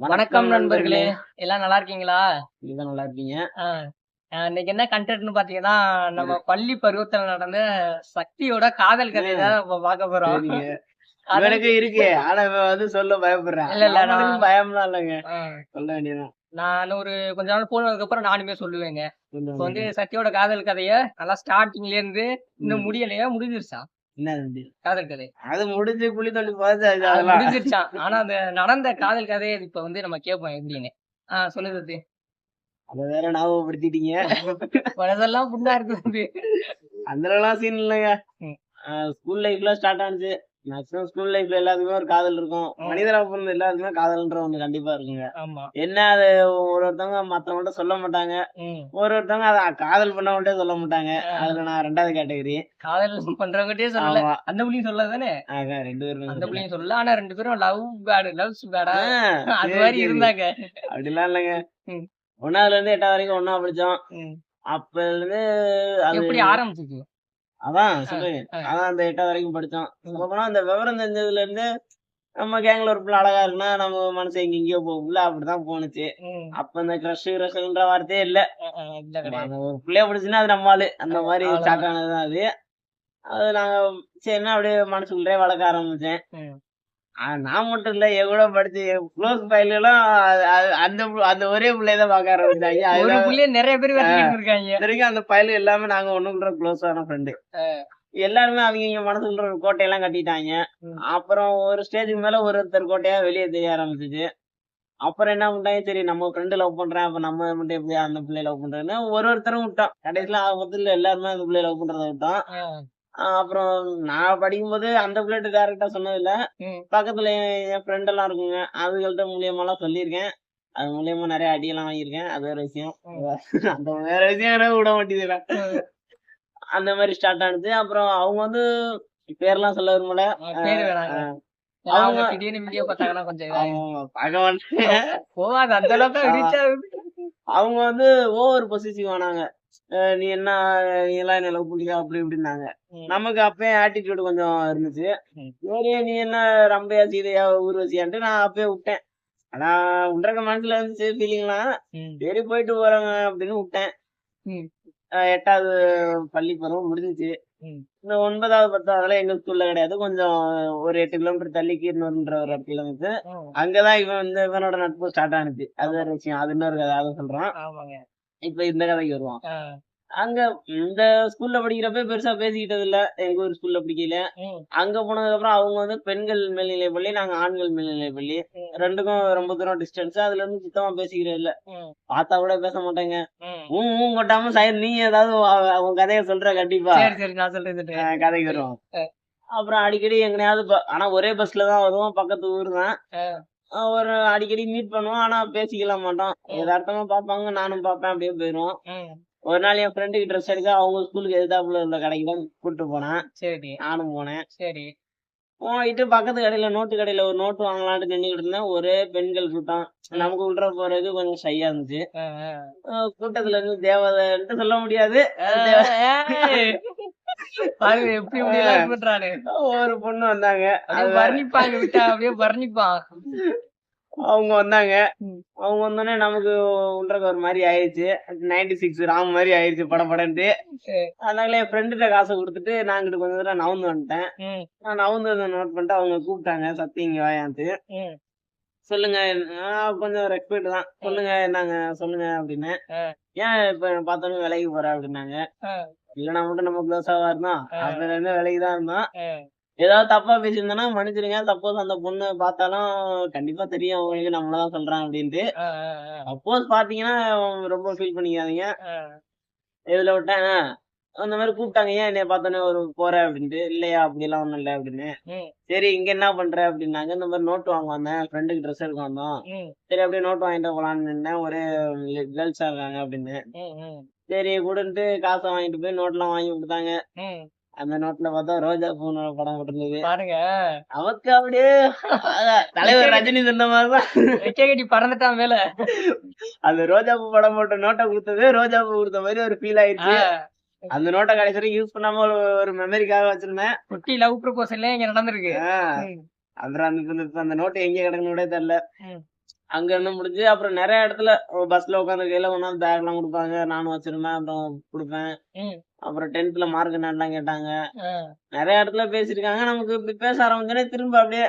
வணக்கம் நண்பர்களே. எல்லாம் நல்லா இருக்கீங்களா? நீங்க நல்லா ஆ, இன்னைக்கு என்ன கண்டென்ட்னு பாத்தீங்கன்னா நம்ம பள்ளி பருவத்துல நடந்த சக்தியோட காதல் கதையை தான் நம்ம பார்க்க போறோம். இவனுக்கு இருக்கு. ஆனா வந்து சொல்ல பயப்படுறான். இல்ல, இல்ல, நான்- பயம்லாம் இல்லைங்க. சொல்ல வேண்டியதான் நான் ஒரு கொஞ்ச நாள் போனதுக்கு அப்புறம் நானுமே சொல்லுவேங்க. வந்து சக்தியோட காதல் கதைய நல்லா ஸ்டார்டிங்ல இருந்து இன்னும் முடியலையா முடிஞ்சிருச்சா? காதல் கதை. அது முடிஞ்சு குழி தோண்டி பார்த்து அது அது அதெல்லாம் முடிஞ்சிருச்சான் ஆனா அந்த நடந்த காதல் கதையை இப்ப வந்து நம்ம கேட்போம் எப்படின்னு ஆஹ் சொல்லுது அதை. வேற ஞாபகப்படுத்திட்டீங்க. பழசெல்லாம் புண்ணா இருக்குது அதுலலாம் சீன் இல்லைங்க. ஸ்கூல் லைஃப்ல ஸ்டார்ட் ஆனிச்சு. மேக்ஸிமம் ஸ்கூல் லைஃப்ல எல்லாத்துக்குமே ஒரு காதல் இருக்கும். மனிதரா பிறந்த எல்லாத்துக்குமே காதல்ன்ற ஒண்ணு கண்டிப்பா இருக்குங்க. என்ன அது ஒரு ஒருத்தவங்க மத்தவங்கள்ட்ட சொல்ல மாட்டாங்க. ஒரு ஒருத்தவங்க அதை காதல் பண்ணவங்கள்ட்ட சொல்ல மாட்டாங்க. அதுல நான் ரெண்டாவது கேட்டகரி காதல் பண்றவங்ககிட்டயே சொல்லல. அந்த புள்ளியும் சொல்ல தானே ரெண்டு அந்த பேரும் புள்ளியும் சொல்லல. ஆனா ரெண்டு பேரும் லவ் பேடு லவ்ஸ் பேடா அது மாதிரி. இருந்தாங்க. அப்படிலாம் இல்லைங்க. ஒன்னாவதுல இருந்து எட்டாவது வரைக்கும் ஒண்ணா படிச்சோம். ம். அப்ப இருந்து அது எப்படி ஆரம்பிச்சுச்சு அதான் ஆ. அதான் அந்த எட்டாவது வரைக்கும். சொல்ல போனா அந்த விவரம் தெரிஞ்சதுல இருந்து நம்ம கேங்ல ஒரு பிள்ளை அழகா இருக்குன்னா நம்ம மனசு எங்க எங்கேயோ போகும்ல அப்படிதான் போனுச்சு. அப்ப இந்த கிரஷ் கிரஷ்ன்ற வார்த்தையே இல்ல. அந்த ஒரு பிள்ளைய பிடிச்சுன்னா அது நம்ம ஆளு. அந்த மாதிரி. ஸ்டார்ட் ஆனதுதான் அது. அது நாங்க சரின்னா அப்படியே மனசுக்குள்ளே வளர்க்க ஆரம்பிச்சேன். நான் மட்டும் இல்ல கூட படிச்சு க்ளோஸ் எல்லாம் அந்த அந்த ஒரே பிள்ளையதான் பார்க்க ஆரம்பிச்சாங்க. ஒரு புள்ளிய நிறைய பேர் இருக்காங்க. வரைக்கும் அந்த பயலு எல்லாமே நாங்க ஒண்ணுக்குள்ள க்ளோஸ் ஆன ஃப்ரெண்டு எல்லாருமே அவங்க இங்க மனசுக்குள்ள ஒரு கோட்டையெல்லாம் கட்டிட்டாங்க. அப்புறம் ஒரு ஸ்டேஜுக்கு மேல ஒரு ஒருத்தர் கோட்டையா வெளியே தெரிய ஆரம்பிச்சிச்சு அப்புறம் என்ன பண்ணிட்டாங்க சரி நம்ம ஃப்ரெண்டு லவ் பண்றேன் அப்ப நம்ம மட்டும் எப்படி அந்த பிள்ளைய லவ் பண்றேன்னு ஒரு ஒருத்தரும் விட்டோம். கடைசியில மொத்தத்துல எல்லாருமே அந்த பிள்ளைய லவ் பண்றத விட்டோம். அப்புறம் நான் படிக்கும்போது அந்த பிள்ளைகிட்ட டேரக்டா சொன்னதில்ல. பக்கத்துல என் ஃப்ரெண்ட் எல்லாம் இருக்குங்க அதுகள்ட்ட மூலியமாலாம் சொல்லியிருக்கேன் அது மூலியமா நிறைய அடியெல்லாம் வாங்கியிருக்கேன் அது வேற விஷயம் அந்த வேற விஷயம் விட அஹ் அந்த மாதிரி ஸ்டார்ட் ஆனது அப்புறம் அவங்க வந்து பேர்லாம் சொல்ல விரும்பல அவங்க அவங்க- வந்து ஓவர் பொசிசிவ் ஆனாங்க நீ என்ன நீ எல்லாம் என்ன லவ் பண்ணியா அப்படி இப்படின்னாங்க. நமக்கு அப்பயே ஆட்டிடியூட் கொஞ்சம் இருந்துச்சு. சரி நீ என்ன ரம்பையா சீதையா ஊர்வசியான்ட்டு நான் அப்பயே விட்டேன். ஆனா உண்டக்க மனசுல இருந்துச்சு ஃபீலிங்லாம். சரி போயிட்டு போறாங்க அப்படின்னு விட்டேன். எட்டாவது பள்ளி பருவம் முடிஞ்சிச்சு. இந்த ஒன்பதாவது பத்தாவதுல எங்க ஸ்கூல்ல கிடையாது. கொஞ்சம் ஒரு எட்டு கிலோமீட்டர் தள்ளி கீரனூர்ன்ற ஒரு இடத்துல இருந்து. அங்கதான் இவன் இந்த இவனோட நட்பு ஸ்டார்ட் ஆனிச்சு. அது ஒரு விஷயம். அது இன்னொரு கதை அதை சொல்றான். ஆமாங்க. இப்ப இந்த கதைக்கு வருவான். அங்க இந்த ஸ்கூல்ல படிக்கிறப்ப பெருசா பேசிக்கிட்டது இல்ல. எங்க ஊர் ஸ்கூல்ல படிக்கல. அங்க போனதுக்கு அப்புறம் அவங்க வந்து பெண்கள் மேல்நிலை பள்ளி நாங்க ஆண்கள் மேல்நிலை பள்ளி. ரெண்டுக்கும் ரொம்ப தூரம் டிஸ்டன்ஸ் அதுல இருந்து சுத்தமா பேசிக்கிறது இல்ல. பார்த்தா கூட பேச மாட்டாங்க. ஊம் ஊம் கொட்டாம சைடு நீ ஏதாவது அவன் கதைய சொல்ற கண்டிப்பா. சரி சரி நான் சொல்றது அஹ் கதைக்கு வருவோம் அப்புறம் அடிக்கடி எங்கனையாவது ஆனா ஒரே பஸ்ல தான் வருவோம். பக்கத்து ஊர் தான். ஒரு அடிக்கடி மீட் பண்ணுவோம். ஆனா பேசிக்கல மாட்டோம். எதார்த்தமா பாப்பாங்க நானும் பாப்பேன் அப்படியே போயிரும் ம். ஒரு நாள் என் ஃப்ரெண்டுக்கு ட்ரெஸ் எடுக்க அவங்க ஸ்கூலுக்கு எதிர்த்தாப்புல உள்ள கடைக்கு தான் கூப்பிட்டு போனேன். சரி. நானும் போனேன். சரி. போயிட்டு பக்கத்து கடையில நோட்டு கடையில ஒரு நோட்டு வாங்கலாம்னு நின்றுட்டு இருந்தேன். ஒரே பெண்கள் கூட்டம். நமக்கு உள்ள போறதுக்கு கொஞ்சம் ஷையா இருந்துச்சு. கூட்டத்துல இருந்து தேவதைன்ட்டு சொல்ல முடியாது. பாருங்க எப்படி இப்படி பண்றானு. ஒரு பொண்ணு வந்தாங்க. அப்படியே வர்ணிப்பாங்க விட்டா அப்படியே வர்ணிப்பான் அவங்க வந்தாங்க. அவங்க வந்தோடனே நமக்கு உன்றக்கு ஒரு மாதிரி ஆயிடுச்சு நைன்டி சிக்ஸ் ராம் மாதிரி ஆயிடுச்சு படம் படன்ட்டு. சரி. அதனால என் ஃப்ரெண்டுகிட்ட காசை கொடுத்துட்டு நான் இங்கிட்டு கொஞ்சம் தூரம் நவுந்து வந்துட்டேன். நான் நவுந்து நோட் பண்ணிட்டு அவங்க கூப்பிட்டாங்க சத்தி இங்க வாயான்ட்டு. சொல்லுங்க கொஞ்சம் ரெஸ்பெக்ட் தான். சொல்லுங்க என்னங்க சொல்லுங்க அப்படின்னு. ஏன் இப்ப பார்த்தோன்னே விலைக்கு போற அப்படின்னாங்க. ஆ. இல்லைனா மட்டும் நம்ம க்ளோஸாவா இருந்தோம் ஆ. அதுல இருந்து விலைக்கு தான் இருந்தோம் அஹ் ஏதாவது தப்பா பேசியிருந்தேன்னா மன்னிச்சிருங்க. சப்போஸ் அந்த பொண்ணு பார்த்தாலும் கண்டிப்பா தெரியும். உங்களுக்கு நம்மளதான் சொல்றான் அப்படின்ட்டு. சப்போஸ் பாத்தீங்கன்னா ரொம்ப ஃபீல் பண்ணிக்காதீங்க. இதுல விட்டேன் அந்த மாதிரி கூப்பிட்டாங்க ஏன் என்னைய பார்த்தோன்னே ஒரு போற அப்படின்ட்டு. இல்லையா அப்படி எல்லாம் ஒண்ணும் இல்லை அப்படின்னு. சரி இங்க என்ன பண்ற? அப்படின்னாங்க. இந்த மாதிரி நோட் வாங்க வந்தேன். ஃப்ரெண்டுக்கு ட்ரெஸ் எடுக்க வந்தோம். சரி அப்படியே நோட் வாங்கிட்டு போலான்னு ஒரே கேர்ள்ஸா இருக்காங்க அப்படின்னு. சரி கொடுன்ட்டு காசை வாங்கிட்டு போய் நோட்லாம் வாங்கி கொடுத்தாங்க. அந்த நோட்ல பார்த்தா ரோஜா பூனோட படம் போட்டிருந்தது. பாருங்க. அவக்கு அப்படியே தலைவர் ரஜினி சொன்ன மாதிரிதான் கட்டி பறந்துட்டான் மேல. அந்த ரோஜா பூ படம் போட்ட நோட்டை கொடுத்தது. ரோஜா பூ கொடுத்த மாதிரி ஒரு ஃபீல் ஆயிடுச்சு. அந்த நோட்டை கடைசி வரைக்கும் யூஸ் பண்ணாம ஒரு மெமரிக்காக வச்சிருந்தேன். குட்டி லவ் ப்ரொபோசல்ல இங்க நடந்திருக்கு. அப்புறம் அந்த அந்த நோட்டு எங்க கிடக்குன்னு கூட தெரியல. அங்க இருந்து முடிஞ்சு அப்புறம் நிறைய இடத்துல பஸ்ல உட்காந்து கையில கொண்டாந்து பேக் எல்லாம் கொடுப்பாங்க. நானும் வச்சிருந்தேன் அப்புறம் கொடுப்பேன். அப்புறம் டென்த்ல மார்க் என்னலாம் கேட்டாங்க. நிறைய இடத்துல பேசியிருக்காங்க. நமக்கு பேச ஆரம்பிச்சோடனே திரும்ப அப்படியே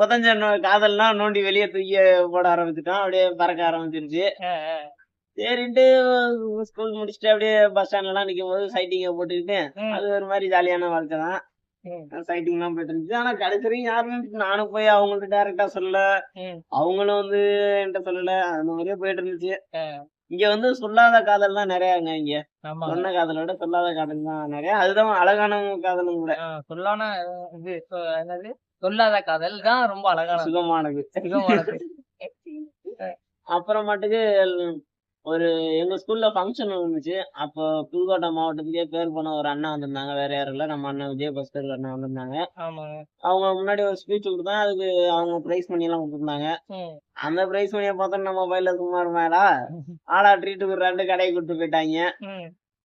புதஞ்ச காதல்லாம் நோண்டி வெளியே தூக்கி போட ஆரம்பிச்சிட்டோம். அப்படியே பறக்க ஆரம்பிச்சிருச்சு. சரின்ட்டு ஸ்கூல் முடிச்சுட்டு அப்படியே பஸ் ஸ்டாண்ட்ல எல்லாம் நிக்கும் போது சைட்டிங்க போட்டுக்கிட்டு அது ஒரு மாதிரி ஜாலியான வாழ்க்கை தான். சைட்டிங் எல்லாம் போயிட்டு இருந்துச்சு. ஆனா கடைசி யாருமே நானும் போய் அவங்கள்ட்ட டேரக்டா சொல்லல. அவங்களும் வந்து என்கிட்ட சொல்லல. அந்த மாதிரியே போயிட்டு இருந்துச்சு. இங்க வந்து சொல்லாத காதல் தான் நிறையங்க இங்க. சொன்ன காதலை விட சொல்லாத காதல் தான் நிறைய. அதுதான் அழகான காதலும் கூட. சொல்லான இது என்னது? சொல்லாத காதல் தான் ரொம்ப அழகான சுகமானது. சுகமானது. அப்புறமாட்டுக்கு ஒரு எங்க ஸ்கூல்ல ஃபங்க்ஷன் இருந்துச்சு. அப்போ புதுக்கோட்டை மாவட்டத்திலேயே பேர் போன ஒரு அண்ணா வந்திருந்தாங்க. வேற யாரும் இல்ல. நம்ம அண்ணன் விஜயபாஸ்கர் அண்ணா வந்திருந்தாங்க. அவங்க முன்னாடி ஒரு ஸ்பீச் கொடுத்தேன் அதுக்கு அவங்க பிரைஸ் மணி எல்லாம் கொடுத்துருந்தாங்க. அந்த பிரைஸ் மணியை பார்த்தா நம்ம பையில சும்மா இருமாடா ஆளா ட்ரீட் விடுறாண்டு கடைக்கு கூட்டு போயிட்டாங்க.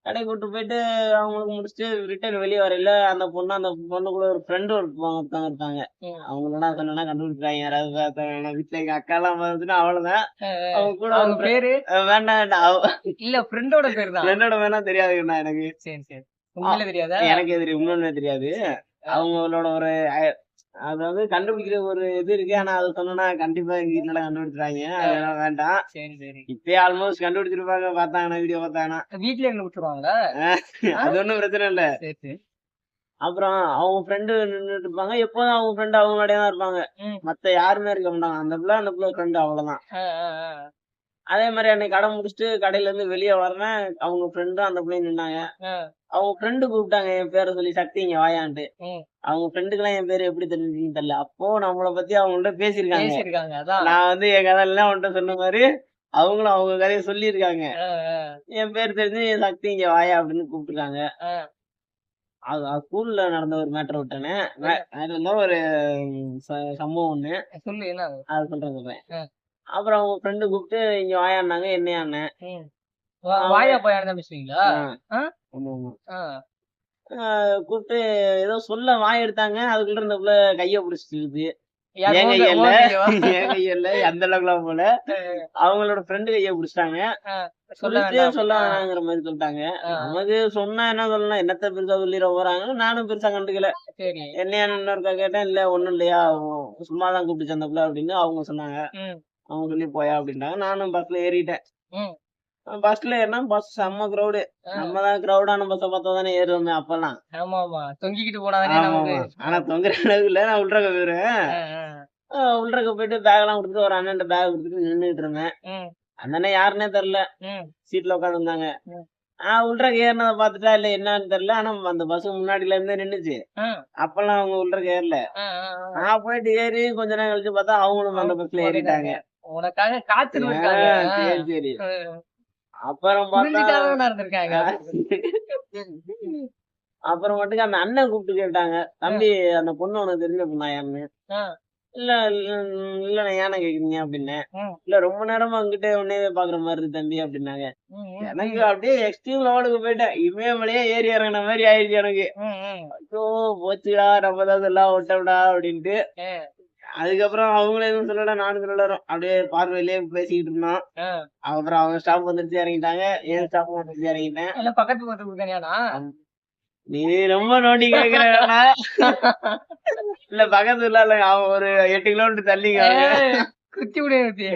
கடைக்கு கூட்டு போயிட்டு அவங்களுக்கு முடிச்சுட்டு ரிட்டர்ன் வெளியே வரையில அந்த பொண்ணு அந்த பொண்ணு கூட ஒரு ஃப்ரெண்டு ஒருத்தவங்க இருப்பாங்க. அவங்கள சொன்னா கண்டுபிடிச்சாங்க யாராவது வீட்டுல எங்க அக்கா எல்லாம் பார்த்துட்டு அவ்வளவுதான். அவங்க கூட அவங்க பேரு? வேண்டாம் வேண்டாம். இல்ல ஃப்ரெண்டோட பேர் தான் என்னோட வேணா தெரியாதுண்ணா எனக்கு. சரி சரி. உண்மையில தெரியாதா? எனக்கு தெரியும். இன்னொன்னு தெரியாது. அவங்களோட ஒரு அதாவது கண்டுபிடிக்கிற ஒரு இது இருக்கு. ஆனா அது சொன்னா கண்டிப்பா எங்க வீட்டுல கண்டுபிடிச்சிருவாங்க அதெல்லாம் வேண்டாம். சரி சரி. இப்பயே ஆல்மோஸ்ட் கண்டுபிடிச்சிருப்பாங்க பார்த்தாங்கன்னா வீடியோ பார்த்தாங்கன்னா. வீட்ல இருந்து விட்டுருவாங்களா? அது ஒண்ணும் பிரச்சனை இல்ல. அப்புறம் அவங்க ஃப்ரெண்டு நின்னுட்டு இருப்பாங்க. எப்போதும் அவங்க ஃப்ரெண்டு அவங்களோடய தான் இருப்பாங்க. மத்த யாருமே இருக்க மாட்டாங்க. அந்த பிள்ளை அந்த பிள்ளை ஃப்ரெண்டு அவ்வளவுதான். அதே மாதிரி அன்னைக்கு கடை முடிச்சுட்டு கடையில இருந்து வெளியே வரேன் அவங்க ஃப்ரெண்டும் அந்த பிள்ளையும் நின்னாங்க. அவங்க ஃப்ரெண்டு கூப்பிட்டாங்க என் பேரை சொல்லி சக்தி இங்க வாயான்ட்டு. அவங்க ஃப்ரெண்டுக்கெல்லாம் என் பேரு எப்படி தெரிஞ்சுன்னு தெரியல. அப்போ நம்மள பத்தி அவங்கள்ட்ட பேசியிருக்காங்க. நான் வந்து என் கதையெல்லாம் அவன்கிட்ட சொன்ன மாதிரி அவங்களும் அவங்க கதையை சொல்லியிருக்காங்க. என் பேர் தெரிஞ்சு சக்தி இங்க வாயா அப்படின்னு கூப்பிட்டுருக்காங்க. ஸ்கூல்ல நடந்த ஒரு மேட்டர் விட்டேனே. அதுல ஒரு சம்பவம் ஒண்ணு. சொல்லு என்ன அது? சொல்றேன் சொல்றேன். அப்புறம் அவங்க ஃப்ரெண்டு கூப்பிட்டு இங்க வாயான்னாங்க என்னையாண்ணே வாயா போயான்னு தான் கூப்பிட்டு ஏதோ சொல்ல வாய் எடுத்தாங்க. அதுக்குள்ள இருந்தக்குள்ள கைய பிடிச்சிட்டு என் உங்க- கைய இல்ல. உங்க கையவா? என் கைய இல்ல. அந்த அளவுக்குலாம் போல. அவங்களோட ஃப்ரெண்டு கைய பிடிச்சிட்டாங்க. சொல்ல சொல்லிட்டு. சொல்ல வேணாங்கிற மாதிரி சொல்லிட்டாங்க. நமக்கு சொன்னா என்ன சொல்லலாம் என்னத்த பெருசா சொல்லிட போறாங்க நானும் பெருசா கண்டுக்கல. என்னையா இன்னொருக்கா கேட்டேன் இல்ல ஒண்ணும் இல்லையா? சும்மாதான் கூப்பிட்டு அந்த பிள்ளை அப்படின்னு அவங்க சொன்னாங்க. அவங்க சொல்லி போயா அப்படின்ட்டாங்க நானும் பஸ்ல ஏறிட்டேன். பஸ்ல ஏறினா பஸ் செம்ம கிரௌடு. நம்ம தான் கிரௌடான பஸ்ஸை பார்த்தா தானே ஏறுவோமே அப்பெல்லாம். ஆமா ஆமா தொங்கிக்கிட்டு போனாதானே நமக்கு. ஆனா தொங்குற அளவுக்கு இல்ல. நான் உள்றக்க போயிருவேன். உள்றக்க போயிட்டு பேக் எல்லாம் கொடுத்துட்டு ஒரு அண்ணன் பேக் கொடுத்துட்டு நின்னுட்டு இருந்தேன். அந்த அண்ணன் யாருன்னே தெரியல. சீட்ல உட்காந்து இருந்தாங்க. ம். நான் உள்றக்க ஏறினதை பார்த்துட்டா இல்ல என்னன்னு தெரியல. ஆனா அந்த பஸ் முன்னாடில இருந்தே நின்னுச்சு. அப்பெல்லாம் அவங்க உள்றக்க ஏறல. நான் போயிட்டு ஏறி கொஞ்ச நேரம் கழிச்சு பார்த்தா அவங்களும் அந்த பஸ்ல ஏறிட்டாங்க. உனக்காக இருக்காங்க. சரி சரி. அப்புறம் இருந்திருக்காங்க அப்புறம் மட்டும் அந்த அண்ணன் கூப்பிட்டு கேட்டாங்க தம்பி அந்த பொண்ணு உனக்கு தெரிஞ்ச பொண்ணா யாருன்னு. இல்ல இல்ல ஏன கேக்குறீங்க? அப்படின்னேன் ம். இல்ல ரொம்ப நேரமா அங்கிட்டே உன்னையவே பாக்குற மாதிரி இருக்கு தம்பி அப்படின்னாங்க. எனக்கு அப்படியே எக்ஸ்ட்ரீம் லெவலுக்கு போயிட்டேன். இமயமலையே ஏறி இறங்கின மாதிரி ஆயிடுச்சு எனக்கு. ஐயோ போச்சுடா நம்ம தான் எல்லாம் விட்டோம்டா அப்படின்ட்டு. அதுக்கப்புறம் அவங்களும் எதுவும் சொல்லல நானும் சொல்லல அப்படியே பார்வையிலேயே பேசிக்கிட்டு இருந்தோம். அப்புறம் அவங்க ஸ்டாப் வந்துருச்சு இறங்கிட்டாங்க. என் ஸ்டாப் வந்துருச்சு இறங்கிட்டேன். எல்லாம் பக்கத்து பக்கத்து கொடுக்கணியானா நீ ரொம்ப நோண்டி கேக்குறா இல்ல பக்கத்துல இல்ல அவன் ஒரு எட்டு கிலோமீட்டர் தள்ளிங்க குத்தி விடு குத்தி.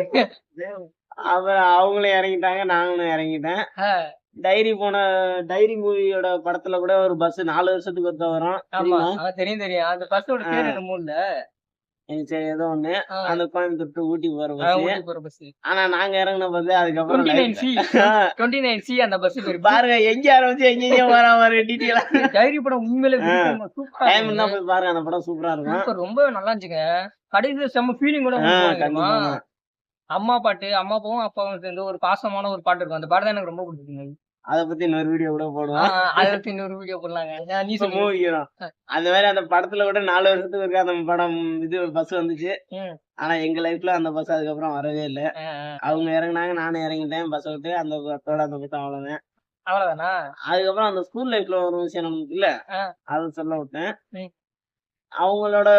அப்புறம் அவங்களும் இறங்கிட்டாங்க நாங்களும் இறங்கிட்டேன். டைரி போன டைரி மூவியோட படத்துல கூட ஒரு பஸ் நாலு வருஷத்துக்கு ஒருத்த வரும் ஆமா தெரியுமா? தெரியும் அந்த பஸ்ஸோட பேர் இல்ல. எனக்கு சரி ஏதோ ஒண்ணு. அந்த கோயம்புத்தூர் ஊட்டி போற பஸ் போற பஸ் ஆனா நாங்க இறங்கின பஸ் அதுக்கப்புறம் டுவெண்ட்டி நைன் சி அந்த பஸ் பேர் பாருங்க எங்க ஆரம்பிச்சு எங்க எங்க வர வர டீட்டெயிலா டைரி படம் உண்மையிலே. சூப்பரா டைம் இருந்தா போய் பாருங்க அந்த படம் சூப்பரா இருக்கும். ரொம்ப நல்லா இருந்துச்சுங்க. கடைசியில செம்ம ஃபீலிங் கூட அம்மா பாட்டு அம்மா அப்பாவும் அப்பாவும் சேர்ந்து ஒரு பாசமான ஒரு பாட்டு இருக்கும். அந்த பாட்டு தான் எனக்கு ரொம்ப பிடிக்குங்க அத பத்தி இன்னொரு வீடியோ கூட போடுவோம். அதை பத்தி இன்னொரு வீடியோ போடலாங்க. நீ மூவிக்கிறோம் அந்த மாதிரி அந்த படத்துல கூட நாலு வருஷத்துக்கு இருக்கா அந்த படம் இது பஸ் வந்துச்சு. ஆனா எங்க லைஃப்ல அந்த பஸ் அதுக்கப்புறம் வரவே இல்ல. அவங்க இறங்குனாங்க நானும் இறங்கிட்டேன். பஸ் விட்டு அந்த பஸ்ஸோட அந்த பஸ் அவ்வளவுதான். அவ்வளவுதானா? அதுக்கப்புறம் அந்த ஸ்கூல் லைஃப்ல ஒரு விஷயம் நமக்கு இல்ல. அதை சொல்ல விட்டேன். அவங்களோட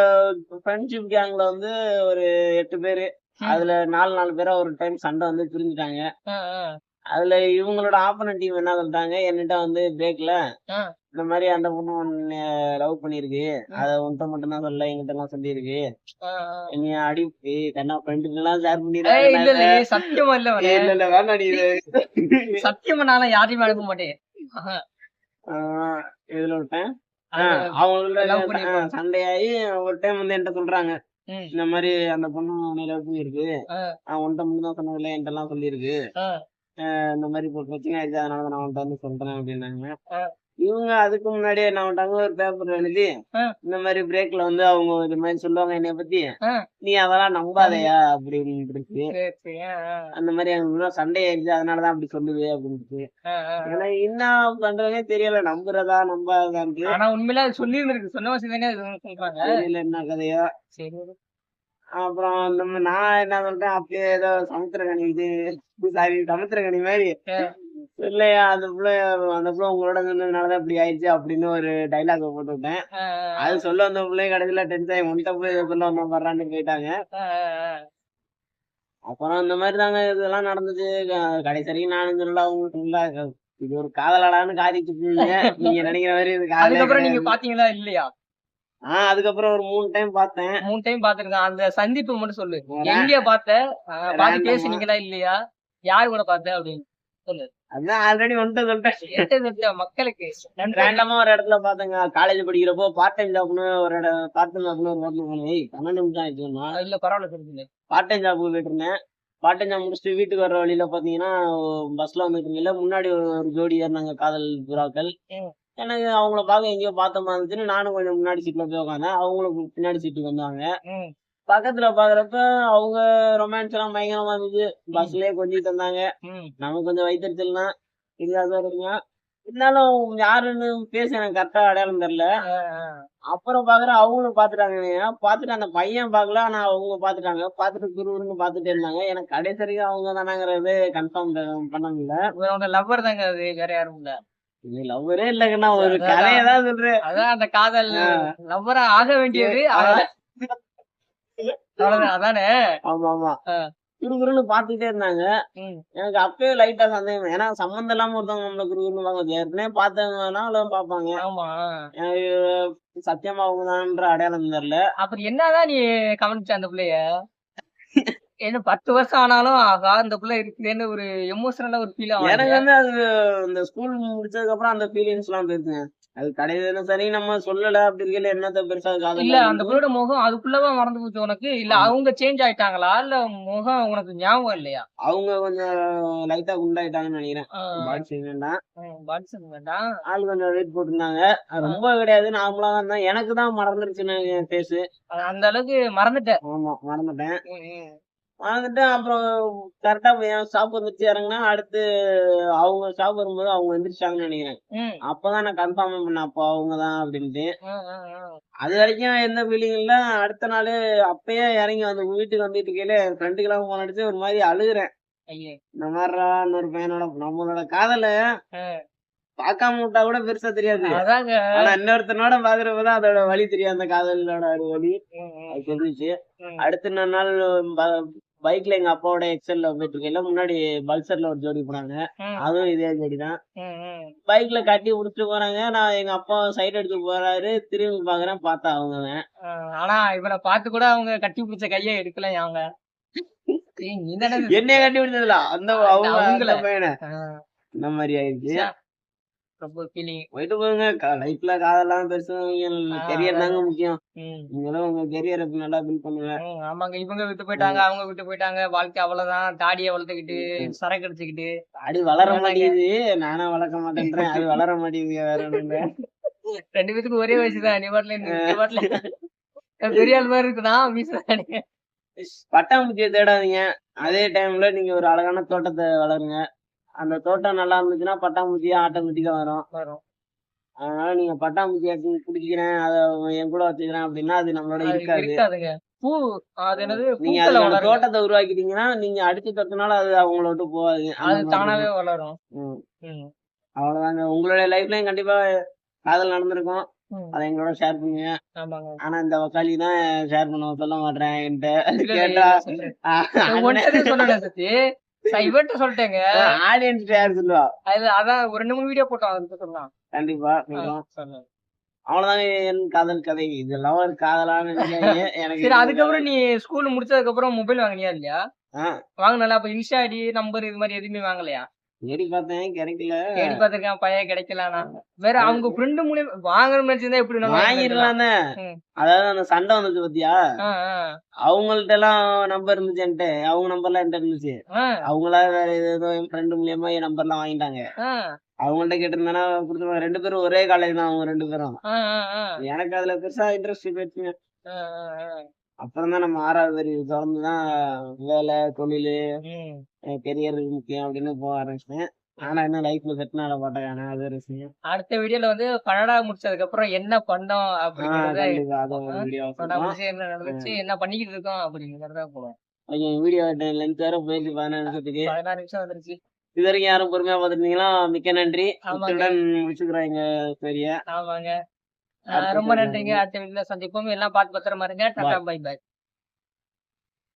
ஃப்ரெண்ட்ஷிப் கேங்ல வந்து ஒரு எட்டு பேரு. அதுல நாலு நாலு பேரா ஒரு டைம் சண்டை வந்து பிரிஞ்சுட்டாங்க. அதுல இவங்களோட ஆப்போனன்ட் டீம் என்ன சொல்லிட்டாங்க? என்கிட்ட வந்து பிரேக்ல. இந்த மாதிரி அந்த பொண்ணு லவ் பண்ணிருக்கு அத உன்கிட்ட மட்டும் தான் சொல்ல என்கிட்ட எல்லாம் சொல்லியிருக்கு. நீ அடி கண்ணா ஃப்ரெண்டு எல்லாம் ஷேர் ஏய், சத்தியமா இல்ல. இல்ல இல்ல இது சத்தியமா நானும் யாரையுமே அனுப்ப மாட்டேன். இதுல விட்டேன்? அவங்களோட சண்டையாகி ஒரு டைம் வந்து என்கிட்ட சொல்றாங்க. இந்த மாதிரி அந்த பொண்ணு உன்னை லவ் பண்ணிருக்கு. அவன் உன்கிட்ட மட்டும் தான் சொன்னதில்ல என்கிட்ட எல்லாம் சொல்லியிருக்கு. ஆஹ் இந்த மாதிரி இப்போ பிரச்சனை ஆயிடுச்சு அதனால தான் நான் உன்கிட்ட வந்து சொல்றேன் அப்படின்னாங்க. இவங்க அதுக்கு முன்னாடியே என்ன பண்ணிட்டாங்க ஒரு பேப்பர் எழுதி. இந்த மாதிரி பிரேக்ல வந்து அவங்க இது மாதிரி சொல்லுவாங்க என்னைய பத்தி. நீ அதெல்லாம் நம்பாதையா அப்படின்னு இருக்கு அந்த மாதிரி எங்களுக்கு சண்டை ஆயிடுச்சு அதனாலதான் அப்படி சொல்லுது அப்படின்ட்டு. ஏன்னா என்ன பண்றதுனே தெரியல நம்புறதா நம்பாதான்ட்டு ஆனா உண்மையில அது சொல்லியிருந்திருக்கு. சொன்ன வசதி தானே அது சொல்றாங்க. என்ன கதையோ. சரி அப்புறம் நம்ம நான் என்ன சொல்றேன் அப்படியே ஏதோ சமுத்திரகனி இது சாரி சமுத்திரகனி மாதிரி. இல்லையா அந்த புள்ள அந்த புள்ள உங்களோட இருந்ததுனாலதான் இப்படி ஆயிடுச்சு அப்படின்னு ஒரு டைலாக் போட்டு விட்டேன் ஆ, ஆ, அது சொல்ல வந்த பிள்ளைங்க கடைசியில டென்த் ஆகி உன்கிட்ட போய் சொல்ல வந்தோம் வர்றான்னு போயிட்டாங்க ஆ. அப்புறம் இந்த மாதிரி தாங்க இதெல்லாம் நடந்துச்சு. கடைசி வரைக்கும் நானும் சொல்லல அவங்க இது ஒரு காதலடான்னு காதிட்டு நீங்க நினைக்கிற மாதிரி இது அதுக்கப்புறம் நீங்க. பாத்தீங்களா இல்லையா? ஆஹ் அதுக்கப்புறம் ஒரு மூணு டைம் பார்த்தேன். மூணு டைம் பாத்துருக்கேன் அந்த சந்திப்பு மட்டும் சொல்லு. எங்க பார்த்த? பார்த்து Random-ஆ. பேசுனீங்களா இல்லையா? யார் கூட பார்த்த அப்படின்னு அதான் ஆல்ரெடி வந்துட்டு சொல்லிட்டேன். மக்களுக்கு. ரேண்டமா ஒரு இடத்துல பாத்தங்க காலேஜ் படிக்கிறப்போ பார்ட் டைம் ஜாப்னு ஒரு இடம் பார்ட் டைம் ஜாப்னு ஒரு ஏய் பன்னெண்டு நிமிஷம் ஆயிடுச்சுன்னா இல்ல பரவாயில்ல சொல்லுங்க பார்ட் டைம் ஜாப் போயிட்டு இருந்தேன். பார்ட் டைம் ஜாப் முடிச்சுட்டு வீட்டுக்கு வர வழியில பாத்தீங்கன்னா பஸ்ல வந்துட்டு இருந்தீங்கல்ல முன்னாடி ஒரு ஜோடி ஏறினாங்க காதல் புறாக்கள். எனக்கு அவங்கள பார்க்க எங்கேயோ பார்த்த மாதிரி இருந்துச்சுன்னு நானும் கொஞ்சம் முன்னாடி சீட்ல போய் உட்காந்தேன் அவங்களும் பின்னாடி சீட்டுக்கு வந்தாங்க. பக்கத்துல பாக்குறப்ப அவங்க ரொமான்ஸ் எல்லாம் பயங்கரமா இருந்துச்சு பஸ்லயே கொஞ்சிட்டு இருந்தாங்க. ம், நமக்கு கொஞ்சம் வயிற்றுச்சல்னா இல்லாத இருக்குங்க இருந்தாலும் யாருன்னு பேச எனக்கு கரெக்டா அடையாளம் தெரியல. அப்புறம் பாக்குறேன் அவங்களும் பாத்துட்டாங்க. பாத்துட்டு அந்த பையன் பாக்கல ஆனா அவங்க பாத்துட்டாங்க. பாத்துட்டு குருன்னு பாத்துட்டே இருந்தாங்க. எனக்கு கடைசி வரைக்கும் அவங்க தானாங்கிறது கன்ஃபார்ம் பண்ண முடியல. லவ்வர் தாங்க அது வேற யாரும் இல்ல. இது லவ்வரே இல்லைங்கண்ணா ஒரு. கதையை தான் சொல்றேன். அதான் அந்த காதல். லவ்வரா ஆக வேண்டியது. அதானே. ஆமா ஆமா ஆ. குறுகுறுன்னு பாத்துட்டே இருந்தாங்க. எனக்கு அப்பவே லைட்டா சந்தேகம். ஏன்னா சம்மந்தம் இல்லாம ஒருத்தவங்க நம்மள குறுகுறுன்னு பார்க்க ஏற்கனவே பார்த்தவங்கனால பாப்பாங்க சத்தியமா அவங்கதான்ற அடையாளம் தெரியல. அப்புறம் என்னதான் நீ கவனிச்ச அந்த பிள்ளைய? என்ன பத்து வருஷம் ஆனாலும் ஆகா இந்த பிள்ளை இருக்குதுன்னு ஒரு எமோஷனலா ஒரு ஃபீல் எனக்கு ஆகும் வந்து அது இந்த ஸ்கூல் முடிச்சதுக்கு அப்புறம் அந்த ஃபீலிங்ஸ் எல்லாம் போயிருச்சுங்க. அது கடைசியில சரி நம்ம சொல்லல அப்படி இருக்கல என்னத்த பெருசா காதல் இல்ல அந்த பிள்ளையோட முகம் அதுக்குள்ளவா மறந்து போச்சு உனக்கு? இல்ல அவங்க சேஞ்ச் ஆயிட்டாங்களா? இல்ல முகம் உனக்கு ஞாபகம் இல்லையா? அவங்க கொஞ்சம் லைட்டா குண்டாயிட்டாங்கன்னு நினைக்கிறேன். ஆ, பாடி செய்ய வேண்டாம். ம், பாட்சன் வேண்டாம். ஆள் கொஞ்சம் வெயிட் போட்டிருந்தாங்க. அது ரொம்ப கிடையாது நார்மலா தான் இருந்தேன். எனக்கு தான் ஃபேஸ் அது அந்த அளவுக்கு மறந்துட்டேன். ஆமா மறந்துட்டேன். மறந்துட்டு அப்புறம் கரெக்டா என் ஸ்டாப் வந்துச்சு இறங்குனா அடுத்து அவங்க ஸ்டாப் வரும்போது அவங்க எந்திரிச்சாங்கன்னு நினைக்கிறேன். அப்பதான் நான் கன்ஃபார்ம் பண்ணேன். அப்போ அவங்க தான் அப்படின்ட்டு. அது வரைக்கும் எந்த ஃபீலிங் இல்ல. அடுத்த நாள் அப்பயே இறங்கி வந்து வீட்டுக்கு வந்துட்டு இருக்கையில ஃப்ரெண்டுக்கெல்லாம் போன் அடிச்சு ஒரு மாதிரி அழுகுறேன். இந்த மாதிரிடா இன்னொரு பையனோட நம்மளோட காதல ஆ. பார்க்காம விட்டா கூட பெருசா தெரியாது. ஆனா இன்னொருத்தனோட பாக்குறப்பதான் அதோட வழி தெரியும் அந்த காதலோட ஒரு வழி. தெரிஞ்சுச்சு. அடுத்த நாள் பைக்ல எங்க அப்பாவோட எக்ஸல்ல போயிட்டு இருக்கையில முன்னாடி பல்சர்ல ஒரு ஜோடி போனாங்க. அதுவும் இதே ஜோடி தான். ம், ம். பைக்ல கட்டி முடிச்சுட்டு போறாங்க. நான் எங்க அப்பா சைடு எடுத்து போறாரு. திரும்பி பாக்குறேன் பார்த்தா அவங்க ஆனா இவனை பார்த்து கூட அவங்க கட்டி பிடிச்ச கையை எடுக்கல அவங்க. என்னைய கட்டி முடிச்சதுல அந்த அவங்க அவங்கள. பையனை. இந்த மாதிரி ஆயிடுச்சு. ரொம்ப ஃபீலிங் போயிட்டு போங்க. லைஃப்ல காதெல்லாம் பெருசு கெரியர் தாங்க முக்கியம். நீங்களும் உங்க கெரியரை நல்லா பில்ட் பண்ணுங்க. ஆமாங்க. இவங்க விட்டு போயிட்டாங்க அவங்க விட்டு போயிட்டாங்க. வாழ்க்கை அவ்வளவுதான். தாடியை வளர்த்துக்கிட்டு சரக்கு அடிச்சுக்கிட்டு. அடி வளர. மாட்டேங்குது. நானும் வளர்க்க மாட்டேன்றேன். அது வளர மாட்டேங்குது. வேற. ரெண்டு பேத்துக்கும் ஒரே வயசுதான் நீ பாட்டுல நீ பாட்டுல பெரிய ஆள் மாதிரி இருக்குதா? வீசுறானே பட்டாம்பூச்சியை தேடாதீங்க. அதே டைம்ல நீங்க ஒரு அழகான தோட்டத்தை வளருங்க. அந்த தோட்டம் நல்லா இருந்துச்சுன்னா பட்டாம்பூச்சி ஆட்டோமேட்டிக்கா வரும். வரும். அதனால நீங்க பட்டாம்பூச்சியை பிடிச்சிக்கிறேன் அதை என் கூட வச்சுக்கிறேன் அப்படின்னா அது நம்மளோட அது இருக்காது. இருக்காதுங்க. பூ அது என்னது? நீங்க அதோட தோட்டத்தை உருவாக்கிட்டீங்கன்னா நீங்க அடிச்சு தொட்டனால அது அவங்கள விட்டு போகாது. அது தானாவே. வளரும். அவ்வளவுதாங்க. உங்களுடைய லைஃப்லயும் கண்டிப்பா காதல் நடந்திருக்கும். அதை எங்களோட ஷேர் பண்ணுங்க. ஆனா இந்த வக்காலி தான் ஷேர் பண்ண சொல்ல மாட்டேன் என்கிட்ட. கேட்டா இவன்ட்ட சொல்லிட்டேங்க. ஆடியன்ஸ் யார் சொல்லுவா? அது அதான் ஒரு ரெண்டு மூணு வீடியோ போட்டோம் அதுக்கு சொல்லலாம் கண்டிப்பா. அவ்வளவுதாங்க என் காதல் கதை. இதெல்லாம் ஒரு காதலான. எனக்கு சரி அதுக்கப்புறம் நீ ஸ்கூல் முடிச்சதுக்கு அப்புறம் மொபைல் வாங்கினியா இல்லையா? வாங்கினல அப்ப இன்ஸ்டா ஐடி நம்பர் இது மாதிரி எதுவுமே வாங்கலையா? தேடி பார்த்தேன் கிடைக்கல. தேடி பார்த்திருக்கேன் பையன் கிடைக்கலானா. வேற அவங்க ஃப்ரெண்டு மூலியம் வாங்கணும்னு நினைச்சிருந்தா எப்படி நம்ம வாங்கிடலாம். அதாவது அந்த சண்டை வந்துச்சு பாத்தியா? அவங்கள்ட்ட எல்லாம் நம்பர் இருந்துச்சு என்கிட்ட. அவங்க நம்பர்லாம் என்கிட்ட இருந்துச்சு. அவங்களா வேற ஏதோ என் ஃப்ரெண்டு மூலியமா என் நம்பர் எல்லாம் வாங்கிட்டாங்க. அவங்கள்ட்ட கேட்டிருந்தேன்னா கொடுத்துருவாங்க. ரெண்டு பேரும் ஒரே காலேஜ் தான் அவங்க ரெண்டு பேரும். எனக்கு அதுல பெருசா இன்ட்ரெஸ்ட் போயிடுச்சுங்க. அப்புறம் தான் நம்ம ஆறாவது அறிவு தொடர்ந்து தான் வேலை தொழில். கெரியர் முக்கியம் அப்படின்னு போக ஆரம்பிச்சிட்டேன் ஆனா என்ன லைஃப்ல செட் ஆன மாட்டேன் அது ஒரு விஷயம். அடுத்த வீடியோல வந்து பன்னெண்டா முடிச்சதுக்கு அப்புறம் என்ன பண்ணோம் அப்படிங்கறத என்ன நடந்துச்சு என்ன பண்ணிக்கிட்டு இருக்கோம் அப்படிங்கறத போவோம் கொஞ்சம் வீடியோ லென்த் வேற போயிடுச்சு பதினாறு நிமிஷத்துக்கு. பதினாறு நிமிஷம் வந்துருச்சு. இது வரைக்கும் யாரும் பொறுமையா பாத்துருந்தீங்களா மிக்க நன்றி. முடிச்சுக்கிறோம் எங்க பெரிய. ஆமாங்க. ரொம்ப நன்றிங்க. அடுத்த வீடியோல சந்திப்போம். எல்லாம் பார்த்து பத்திரமா இருங்க. Tata bye by